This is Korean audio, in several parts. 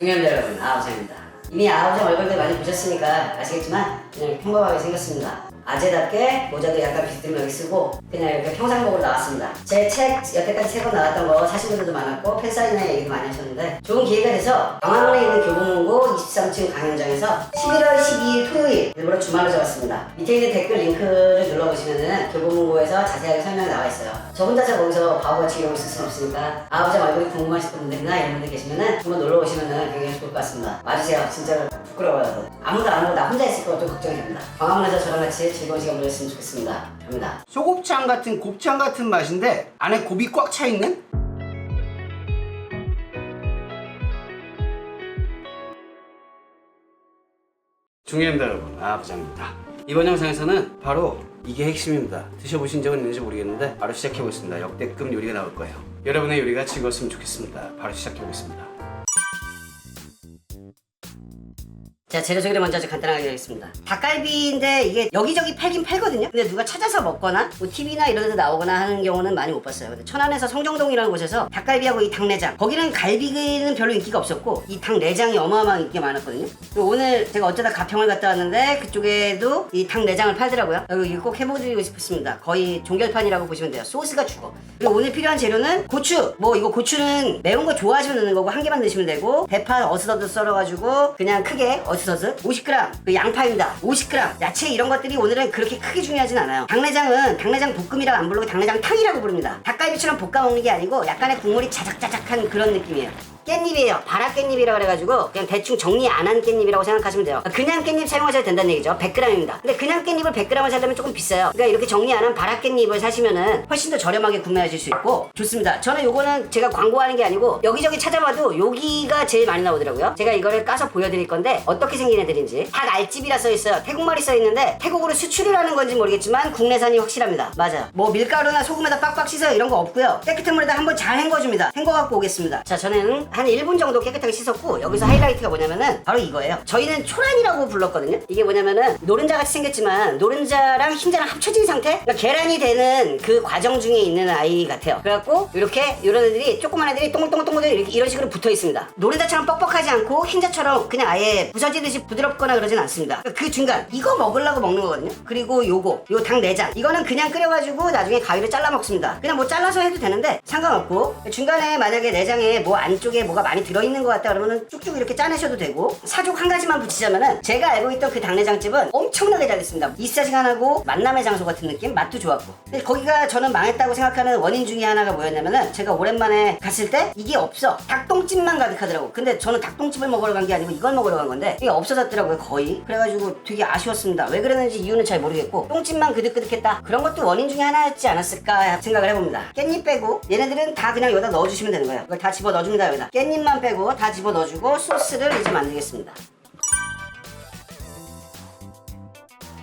중요합니다 여러분 아우성입니다. 이미 아우성 얼굴들 많이 보셨으니까 아시겠지만 그냥 평범하게 생겼습니다 아재답게 모자도 약간 비스듬하게 쓰고 그냥 이렇게 평상복으로 나왔습니다 제 책 여태까지 세권 나왔던 거 사신 분들도 많았고 팬사인회 얘기도 많이 하셨는데 좋은 기회가 돼서 광화문에 있는 교보문고 23층 강연장에서 11월 12일 토요일 일부러 주말로 잡았습니다 밑에 있는 댓글 링크를 눌러보시면은 교보문고에서 자세하게 설명이 나와 있어요 저 혼자서 거기서 바보같이 이러고 있을 순 없으니까 아버지 얼굴이 궁금하신 분들이나 이런 분들 계시면은 한번 놀러 오시면은 굉장히 좋을 것 같습니다. 와주세요. 진짜로 부끄러워요. 아무도 안 오고 나 혼자 있을 거좀 걱정이 됩니다. 광화문에서 저랑 같이 즐거운 시간 보냈으면 좋겠습니다. 갑니다. 소곱창 같은 곱창 같은 맛인데 안에 곱이 꽉 차 있는? 중요합니다 여러분 아부장입니다 이번 영상에서는 바로 이게 핵심입니다 드셔보신 적은 있는지 모르겠는데 바로 시작해보겠습니다 역대급 요리가 나올 거예요 여러분의 요리가 즐거웠으면 좋겠습니다 바로 시작해보겠습니다 자 재료 소개를 먼저 좀 간단하게 하겠습니다. 닭갈비인데 이게 여기저기 팔긴 팔거든요. 근데 누가 찾아서 먹거나 뭐 TV나 이런 데서 나오거나 하는 경우는 많이 못 봤어요. 근데 천안에서 성정동이라는 곳에서 닭갈비하고 이 닭내장 거기는 갈비는 별로 인기가 없었고 이 닭내장이 어마어마한 인기가 많았거든요. 그리고 오늘 제가 어쩌다 가평을 갔다 왔는데 그쪽에도 이 닭내장을 팔더라고요. 어, 이거 꼭 해보드리고 싶습니다. 거의 종결판이라고 보시면 돼요. 소스가 죽어. 그리고 오늘 필요한 재료는 고추. 뭐 이거 고추는 매운 거 좋아하시면 넣는 거고 한 개만 넣으시면 되고 대파 어스더드 썰어가지고 그냥 크게 어스더드 50g 그 양파입니다. 50g 야채 이런 것들이 오늘은 그렇게 크게 중요하진 않아요. 닭내장은 닭내장 볶음이라고 안 부르고 닭내장 탕이라고 부릅니다. 닭갈비처럼 볶아 먹는 게 아니고 약간의 국물이 자작자작한 그런 느낌이에요 깻잎이에요. 바라 깻잎이라 그래가지고 그냥 대충 정리 안 한 깻잎이라고 생각하시면 돼요. 그냥 깻잎 사용하셔도 된다는 얘기죠. 100g입니다. 근데 그냥 깻잎을 100g을 사려면 조금 비싸요. 그러니까 이렇게 정리 안 한 바라 깻잎을 사시면은 훨씬 더 저렴하게 구매하실 수 있고 좋습니다. 저는 요거는 제가 광고하는 게 아니고 여기저기 찾아봐도 여기가 제일 많이 나오더라고요. 제가 이거를 까서 보여드릴 건데 어떻게 생긴 애들인지 닭 알집이라 써 있어요. 태국말이 써 있는데 태국으로 수출을 하는 건지 모르겠지만 국내산이 확실합니다. 맞아요. 뭐 밀가루나 소금에다 빡빡 씻어 이런 거 없고요. 깨끗한 물에다 한번 잘 헹궈줍니다. 헹궈갖고 오겠습니다. 자 저는 한 1분 정도 깨끗하게 씻었고 여기서 하이라이트가 뭐냐면은 바로 이거예요. 저희는 초란이라고 불렀거든요. 이게 뭐냐면은 노른자 같이 생겼지만 노른자랑 흰자랑 합쳐진 상태? 그러니까 계란이 되는 그 과정 중에 있는 아이 같아요. 그래갖고 이렇게 이런 애들이 조그만 애들이 동글동글동글 이렇게 이런 식으로 붙어 있습니다. 노른자처럼 뻑뻑하지 않고 흰자처럼 그냥 아예 부서지듯이 부드럽거나 그러진 않습니다. 그러니까 그 중간 이거 먹으려고 먹는 거거든요. 그리고 요거 요닭 내장 이거는 그냥 끓여가지고 나중에 가위로 잘라 먹습니다. 그냥 뭐 잘라서 해도 되는데 상관없고 중간에 만약에 내장에 뭐 안쪽에 뭐가 많이 들어있는 것 같다 그러면은 쭉쭉 이렇게 짜내셔도 되고 사족 한 가지만 붙이자면은 제가 알고 있던 그 닭내장집은 엄청나게 잘 됐습니다. 24시간하고 만남의 장소 같은 느낌? 맛도 좋았고. 근데 거기가 저는 망했다고 생각하는 원인 중에 하나가 뭐였냐면은 제가 오랜만에 갔을 때 이게 없어. 닭똥집만 가득하더라고. 근데 저는 닭똥집을 먹으러 간 게 아니고 이걸 먹으러 간 건데 이게 없어졌더라고요 거의. 그래가지고 되게 아쉬웠습니다. 왜 그랬는지 이유는 잘 모르겠고 똥집만 그득그득했다. 그런 것도 원인 중에 하나였지 않았을까 생각을 해봅니다. 깻잎 빼고 얘네들은 다 그냥 여기다 넣어주시면 되는 거예요. 이걸 다 집어 넣어줍니다 여기다 깻잎만 빼고 다 집어 넣어주고 소스를 이제 만들겠습니다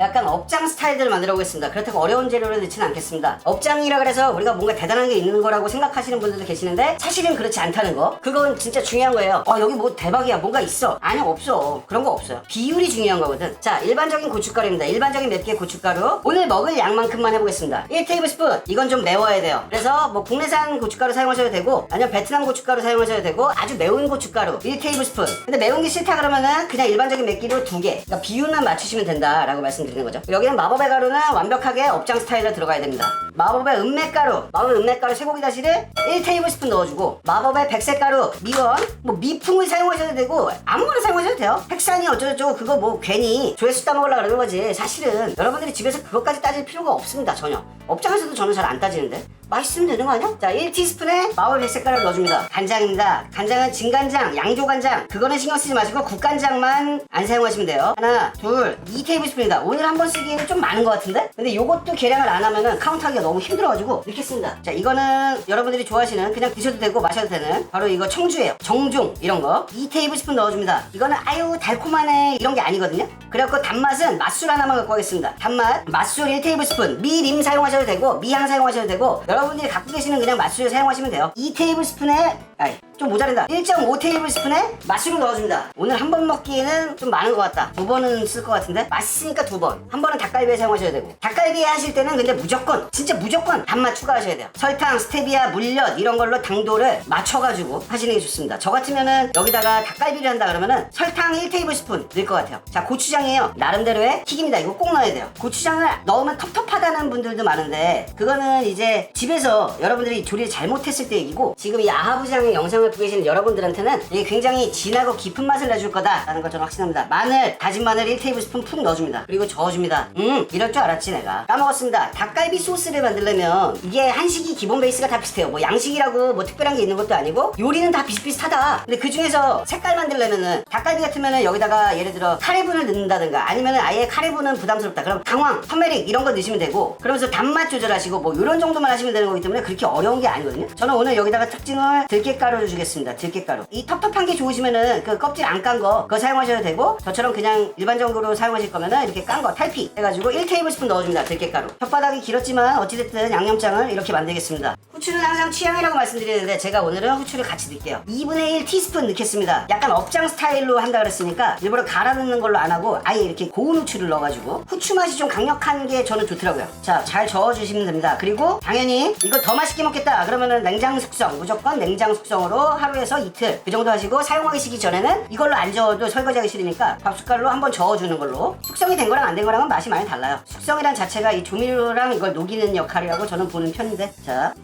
약간 업장 스타일들을 만들어 보겠습니다. 그렇다고 어려운 재료를 넣지는 않겠습니다. 업장이라 그래서 우리가 뭔가 대단한 게 있는 거라고 생각하시는 분들도 계시는데 사실은 그렇지 않다는 거. 그건 진짜 중요한 거예요. 어 여기 뭐 대박이야 뭔가 있어. 아니 없어. 그런 거 없어요. 비율이 중요한 거거든. 자 일반적인 고춧가루입니다. 일반적인 맵기의 고춧가루. 오늘 먹을 양만큼만 해보겠습니다. 1테이블스푼. 이건 좀 매워야 돼요. 그래서 뭐 국내산 고춧가루 사용하셔도 되고 아니면 베트남 고춧가루 사용하셔도 되고 아주 매운 고춧가루 1테이블스푼. 근데 매운 게 싫다 그러면은 그냥 일반적인 맵기로 두 개. 그러니까 비율만 맞추시면 된다라고 말씀드 리는 거죠. 여기는 마법의 가루는 완벽하게 업장 스타일로 들어가야 됩니다. 마법의 은맥 가루, 마법의 은맥 가루 쇠고기 다시를 1테이블스푼 넣어주고 마법의 백색 가루, 미원, 뭐 미풍을 사용하셔도 되고 아무거나 사용하셔도 돼요. 핵산이 어쩌고저쩌고 그거 뭐 괜히 조회수 따먹으려고 그러는 거지. 사실은 여러분들이 집에서 그것까지 따질 필요가 없습니다. 전혀. 업장에서도 저는 잘 안 따지는데. 맛있으면 되는 거 아니야? 자, 1티스푼에 마법 백색가루 넣어줍니다. 간장입니다. 간장은 진간장, 양조간장. 그거는 신경 쓰지 마시고 국간장만 안 사용하시면 돼요. 하나, 둘, 2테이블스푼이다. 오늘 한 번 쓰기에는 좀 많은 것 같은데? 근데 요것도 계량을 안 하면은 카운트하기가 너무 힘들어가지고 이렇게 씁니다. 자, 이거는 여러분들이 좋아하시는 그냥 드셔도 되고 마셔도 되는 바로 이거 청주예요. 정종 이런 거. 2테이블스푼 넣어줍니다. 이거는 아유 달콤하네 이런 게 아니거든요. 그래갖고 단맛은 맛술 하나만 갖고 가겠습니다. 단맛 맛술 1테이블스푼 미림 사용하셔도 되고 미향 사용하셔도 되고 들이 갖고 계시는 그냥 맛술 사용하시면 돼요. 2 테이블 스푼에 아니 좀 모자란다. 1.5 테이블 스푼에 맛술을 넣어줍니다. 오늘 한 번 먹기에는 좀 많은 것 같다. 두 번은 쓸 것 같은데? 맛있으니까 두번한 번은 닭갈비에 사용하셔야 되고. 닭갈비에 하실 때는 근데 무조건 진짜 무조건 단맛 추가하셔야 돼요. 설탕 스테비아 물엿 이런 걸로 당도를 맞춰가지고 하시는 게 좋습니다. 저 같으면은 여기다가 닭갈비를 한다 그러면은 설탕 1테이블 스푼 넣을 것 같아요. 자 고추장이에요. 나름대로의 킥입니다. 이거 꼭 넣어야 돼요. 고추장을 넣으면 텁텁하다는 분들도 많은데 그거는 이제 집에서 여러분들이 조리를 잘못했을 때 얘기고 지금 이 아하부장의 영상을 보고 계시는 여러분들한테는 이게 굉장히 진하고 깊은 맛을 내줄 거다라는 걸 저는 확신합니다. 마늘 다진 마늘 1테이블 스푼 푹 넣어줍니다. 그리고 저어줍니다. 음 이럴 줄 알았지 내가. 까먹었습니다. 닭갈비 소스를 만들려면 이게 한식이 기본 베이스가 다 비슷해요. 뭐 양식이라고 뭐 특별한 게 있는 것도 아니고 요리는 다 비슷비슷하다. 근데 그 중에서 색깔 만들려면은 닭갈비 같으면은 여기다가 예를 들어 카레분을 넣는다든가 아니면은 아예 카레분은 부담스럽다. 그럼 강황 터메릭 이런 거 넣으시면 되고 그러면서 단맛 조절하시고 뭐 이런 정도만 하시면 되는 거기 때문에 그렇게 어려운 게 아니거든요. 저는 오늘 여기다가 특징을 들깨가루를 주겠습니다. 들깨가루. 이 텁텁한 게 좋으시면은 그 껍질 안 깐 거 그거 사용하셔도 되고 저처럼 그냥 일반적으로 사용하실 거면은 이렇게 깐 거 탈피 해가지고 1테이블 스푼 넣어줍니다. 들깨가루. 혓바닥이 길었지만 어찌됐든 양념장을 이렇게 만들겠습니다. 후추는 항상 취향이라고 말씀드리는데 제가 오늘은 후추를 같이 넣을게요. 2분의 1 티스푼 넣겠습니다. 약간 업장 스타일로 한다 그랬으니까 일부러 갈아 넣는 걸로 안 하고 아예 이렇게 고운 후추를 넣어가지고 후추 맛이 좀 강력한 게 저는 좋더라고요. 자 잘 저어주시면 됩니다. 그리고 당연히 이거 더 맛있게 먹겠다. 그러면은 냉장 숙성. 무조건 냉장 숙성으로 하루에서 이틀 그 정도 하시고 사용하기 시기 전에는 이걸로 안 저어도 설거지하기 싫으니까 밥숟갈로 한번 저어주는 걸로. 숙성이 된 거랑 안 된 거랑은 맛이 많이 달라요. 숙성이란 자체가 이 조미료랑 이걸 녹이는 역할이라고 저는 보는 편인데 자.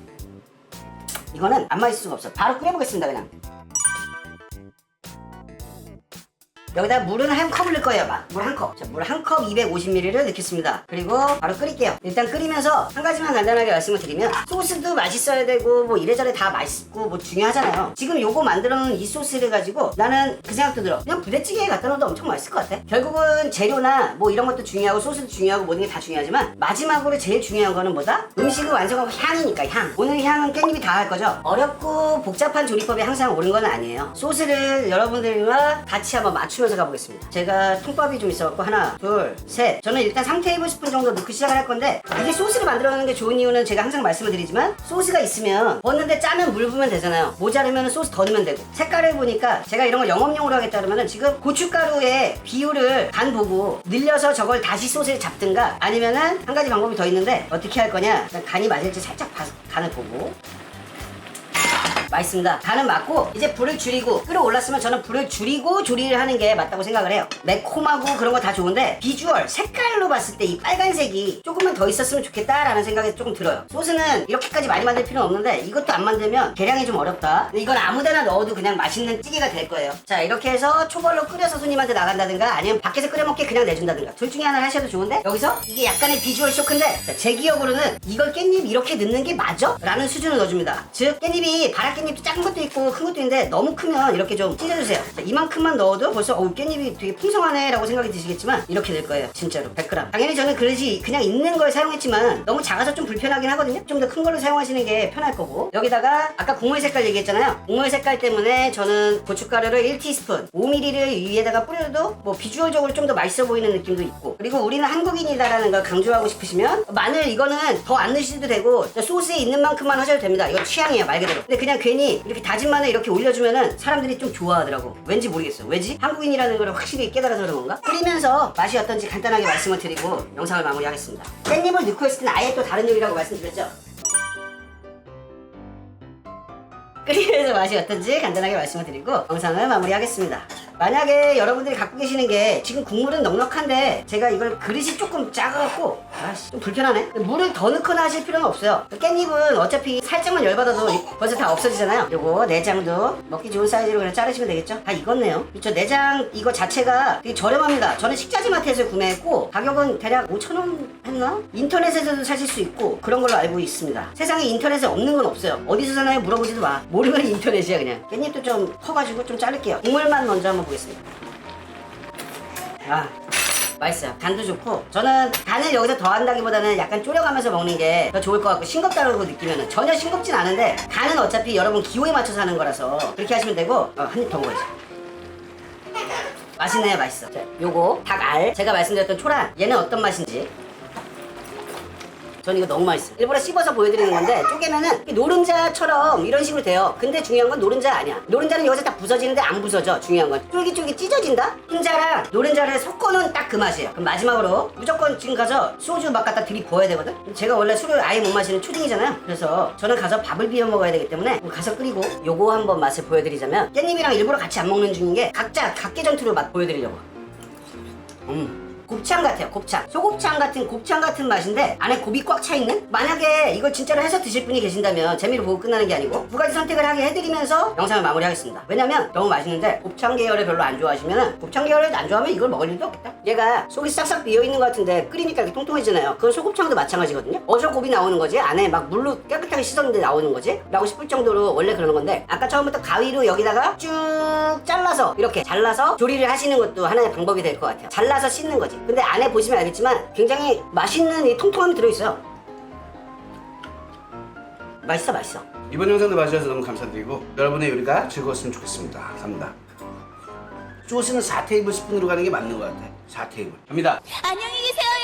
이거는 안 맛있을 수가 없어 바로 끓여보겠습니다 그냥 여기다 물은 한 컵을 넣을 거예요, 막. 물 한 컵. 자, 물 한 컵 250ml를 넣겠습니다. 그리고 바로 끓일게요. 일단 끓이면서 한 가지만 간단하게 말씀을 드리면 소스도 맛있어야 되고 뭐 이래저래 다 맛있고 뭐 중요하잖아요. 지금 요거 만들어 놓은 이 소스를 가지고 나는 그 생각도 들어. 그냥 부대찌개에 갖다 넣어도 엄청 맛있을 것 같아. 결국은 재료나 뭐 이런 것도 중요하고 소스도 중요하고 모든 게 다 중요하지만 마지막으로 제일 중요한 거는 뭐다? 음식을 완성하고 향이니까 향. 오늘 향은 깻잎이 다 할 거죠. 어렵고 복잡한 조리법이 항상 옳은 건 아니에요. 소스를 여러분들과 같이 한번 맞추면 서 가보겠습니다. 제가 통밥이 좀 있어갖고 하나, 둘, 셋. 저는 일단 3테이블 스푼 정도 넣고 시작을 할 건데 이게 소스를 만들어내는 게 좋은 이유는 제가 항상 말씀을 드리지만 소스가 있으면 먹는데 짜면 물 부으면 되잖아요. 모자르면 소스 더 넣으면 되고 색깔을 보니까 제가 이런 걸 영업용으로 하겠다 그러면은 지금 고춧가루의 비율을 간 보고 늘려서 저걸 다시 소스에 잡든가 아니면은 한 가지 방법이 더 있는데 어떻게 할 거냐 간이 맞을지 살짝 봐- 간을 보고 맛있습니다. 간은 맞고 이제 불을 줄이고 끓어올랐으면 저는 불을 줄이고 조리를 하는 게 맞다고 생각을 해요. 매콤하고 그런 거 다 좋은데 비주얼 색깔로 봤을 때 이 빨간색이 조금만 더 있었으면 좋겠다라는 생각이 조금 들어요. 소스는 이렇게까지 많이 만들 필요는 없는데 이것도 안 만들면 계량이 좀 어렵다. 이건 아무데나 넣어도 그냥 맛있는 찌개가 될 거예요. 자 이렇게 해서 초벌로 끓여서 손님한테 나간다든가 아니면 밖에서 끓여 먹게 그냥 내준다든가 둘 중에 하나를 하셔도 좋은데 여기서 이게 약간의 비주얼 쇼크인데 자, 제 기억으로는 이걸 깻잎 이렇게 넣는 게 맞아? 라는 수준을 넣어줍니다. 즉 깻잎이 바라 깻잎도 작은 것도 있고 큰 것도 있는데 너무 크면 이렇게 좀 찢어주세요. 자, 이만큼만 넣어도 벌써 어우 깻잎이 되게 풍성하네 라고 생각이 드시겠지만 이렇게 될 거예요. 진짜로 100g. 당연히 저는 그릇이 그냥 있는 걸 사용했지만 너무 작아서 좀 불편하긴 하거든요. 좀 더 큰 걸로 사용하시는 게 편할 거고 여기다가 아까 국물 색깔 얘기했잖아요. 국물 색깔 때문에 저는 고춧가루를 1티스푼 5mm를 위에다가 뿌려도 뭐 비주얼적으로 좀 더 맛있어 보이는 느낌도 있고 그리고 우리는 한국인이다라는 걸 강조하고 싶으시면 마늘 이거는 더 안 넣으셔도 되고 소스에 있는 만큼만 하셔도 됩니다. 이거 취향이에요 말 그대로. 근데 그냥 괜히 이렇게 다진 마늘 이렇게 올려주면은 사람들이 좀 좋아하더라고. 왠지 모르겠어. 왜지? 한국인이라는 걸 확실히 깨달아서 그런 건가? 끓이면서 맛이 어떤지 간단하게 말씀을 드리고 영상을 마무리하겠습니다. 깻잎을 넣고 했을 때는 아예 또 다른 요리라고 말씀드렸죠? 끓이면서 맛이 어떤지 간단하게 말씀을 드리고 영상을 마무리하겠습니다. 만약에 여러분들이 갖고 계시는 게 지금 국물은 넉넉한데 제가 이걸 그릇이 조금 작아갖고 아씨 좀 불편하네. 물을 더 넣거나 하실 필요는 없어요. 깻잎은 어차피 살짝만 열받아도 이- 벌써 다 없어지잖아요. 요거 내장도 먹기 좋은 사이즈로 그냥 자르시면 되겠죠? 다 익었네요. 저 내장 이거 자체가 되게 저렴합니다. 저는 식자재 마트에서 구매했고 가격은 대략 5,000원 했나? 인터넷에서도 사실 수 있고 그런 걸로 알고 있습니다. 세상에 인터넷에 없는 건 없어요. 어디서 사나요? 물어보지도 마. 모르면 인터넷이야 그냥. 깻잎도 좀 커가지고 좀 자를게요. 국물만 먼저 한번 보겠습니다. 아 맛있어요. 간도 좋고 저는 간을 여기서 더한다기보다는 약간 졸여가면서 먹는 게 더 좋을 것 같고 싱겁다고 느끼면 전혀 싱겁진 않은데 간은 어차피 여러분 기호에 맞춰서 하는 거라서 그렇게 하시면 되고 어, 한입 더 먹어야지. 맛있네요, 맛있어. 자, 요거 닭알 제가 말씀드렸던 초란 얘는 어떤 맛인지 저는 이거 너무 맛있어요. 일부러 씹어서 보여드리는 건데 쪼개면은 이 노른자처럼 이런 식으로 돼요. 근데 중요한 건 노른자 아니야. 노른자는 여기서 딱 부서지는데 안 부서져. 중요한 건 쫄깃쫄깃 찢어진다. 흰자랑 노른자를 섞어놓은 딱 그 맛이에요. 그럼 마지막으로 무조건 지금 가서 소주 막 갖다 들이부어야 되거든. 제가 원래 술을 아예 못 마시는 초딩이잖아요. 그래서 저는 가서 밥을 비벼 먹어야 되기 때문에 가서 끓이고 요거 한번 맛을 보여드리자면 깻잎이랑 일부러 같이 안 먹는 중인 게 각자 각계 전투를 맛 보여드리려고. 음. 곱창 같아요 곱창. 소곱창 같은 곱창 같은 맛인데 안에 곱이 꽉 차 있는? 만약에 이걸 진짜로 해서 드실 분이 계신다면 재미를 보고 끝나는 게 아니고 두 가지 선택을 하게 해드리면서 영상을 마무리하겠습니다. 왜냐면 너무 맛있는데 곱창 계열을 별로 안 좋아하시면 곱창 계열을 안 좋아하면 이걸 먹을 일도 없겠다. 얘가 속이 싹싹 비어있는 것 같은데 끓이니까 이렇게 통통해지잖아요. 그건 소곱창도 마찬가지거든요. 어디서 곱이 나오는 거지? 안에 막 물로 깨끗하게 씻었는데 나오는 거지? 라고 싶을 정도로 원래 그러는 건데 아까 처음부터 가위로 여기다가 쭉 잘라서 이렇게 잘라서 조리를 하시는 것도 하나의 방법이 될 것 같아요. 잘라서 씻는 거지 근데 안에 보시면 알겠지만 굉장히 맛있는 이 통통함이 들어있어요 맛있어 맛있어 이번 영상도 봐주셔서 너무 감사드리고 여러분의 요리가 즐거웠으면 좋겠습니다. 감사합니다. 소스는 4테이블 스푼으로 가는 게 맞는 것 같아. 4테이블. 갑니다. 안녕히 계세요.